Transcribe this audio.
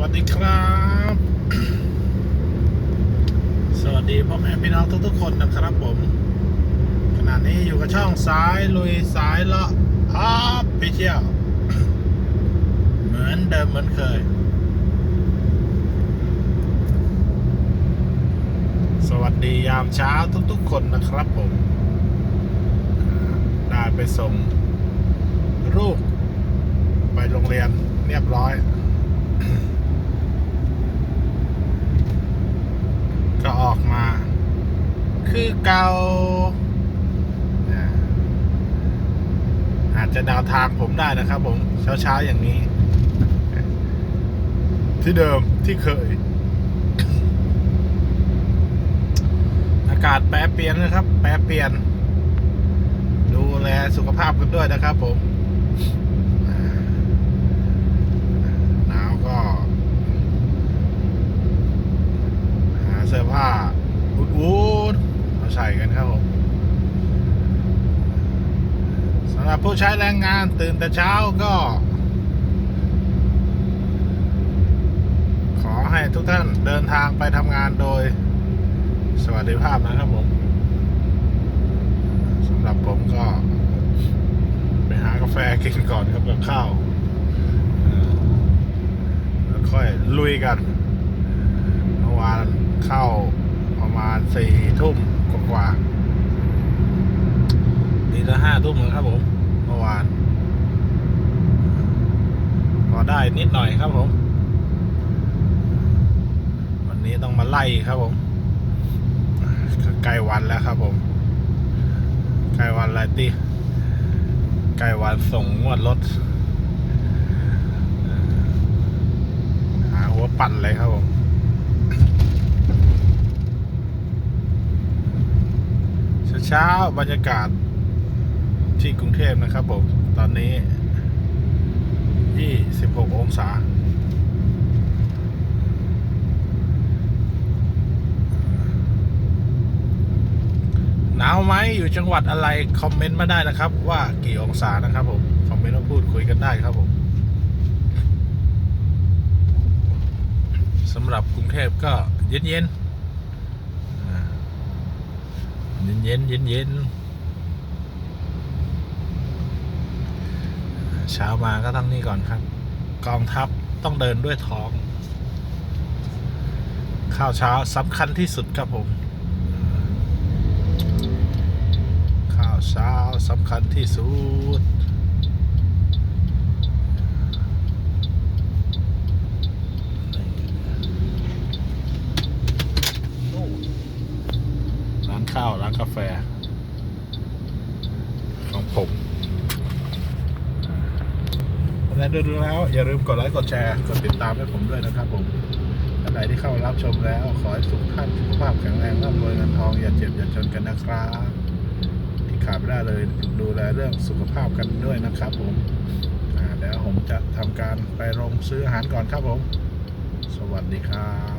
วัสดีครับ สวัสดีพ่อแม่พี่น้องทุกๆคนนะครับผม ขณะนี้อยู่กับช่องสายลุยสายเลาะออฟฟิเชียลเหมือนเดิมเหมือนเคย สวัสดียามเช้าทุกๆคนนะครับผม ได้ไปส่งลูกไปโรงเรียนเรียบร้อย ก็ออกมา คือเกาอ่าอาจจะดาวทางผมได้นะครับผมเช้าๆอย่างนี้ ที่เดิมที่เคย อากาศแปรเปลี่ยนนะครับ แปรเปลี่ยน ดูแลสุขภาพกันด้วยนะครับผม หนาวก็ หาเสื้อผ้าอุ่นๆมา ใส่กันครับผมสำหรับผู้ใช้แรงงานตื่นแต่เช้าก็ ขอให้ทุกท่านเดินทางไปทำงานโดยสวัสดิภาพนะครับผมสำหรับผมก็ ไปหากาแฟกินก่อนครับกับข้าวแล้วค่อยลุยกันเมื่อวานเข้าประมาณสี่ทุ่ม กว่าตีละห้าทุ่มครับผมเมื่อวานพอได้นิดหน่อยครับผม วันนี้ต้องมาไล่ครับผมใกล้วันแล้วครับผมใกล้วันอะไรตีใกล้วันส่งงวดรถหาหัวปั่นเลยครับผม เช้าบรรยากาศที่กรุงเทพนะครับผม ตอนนี้ 26 องศา หนาวไหมอยู่จังหวัดอะไร คอมเมนต์มาได้นะครับ ว่ากี่องศานะครับผม คอมเมนต์มาพูดคุยกันได้ครับผมสำหรับกรุงเทพก็เย็นเย็น เย็นเย็นเย็นเย็นเช้ามาก็ต้องนี่ก่อนครับ กองทัพต้องเดินด้วยท้อง ข้าวเช้าสำคัญที่สุดครับผม ข้าวเช้าสำคัญที่สุด ร้าน ข้าวร้านกาแฟ ของผมและดูแล้วอย่าลืมกดไลค์กดแชร์กดติดตามให้ผมด้วยนะครับผมท่านใดที่เข้ารับชมแล้ว ขอให้ทุกท่านสุขภาพแข็งแรงร่ำรวยเงินทองอย่าเจ็บอย่าจนกันนะครับที่ขาดไม่ได้เลยดูแลเรื่องสุขภาพกันด้วยนะครับผมอ่าเดี๋ยวผมจะทำการไปลงซื้ออาหารก่อนครับผม สวัสดีครับ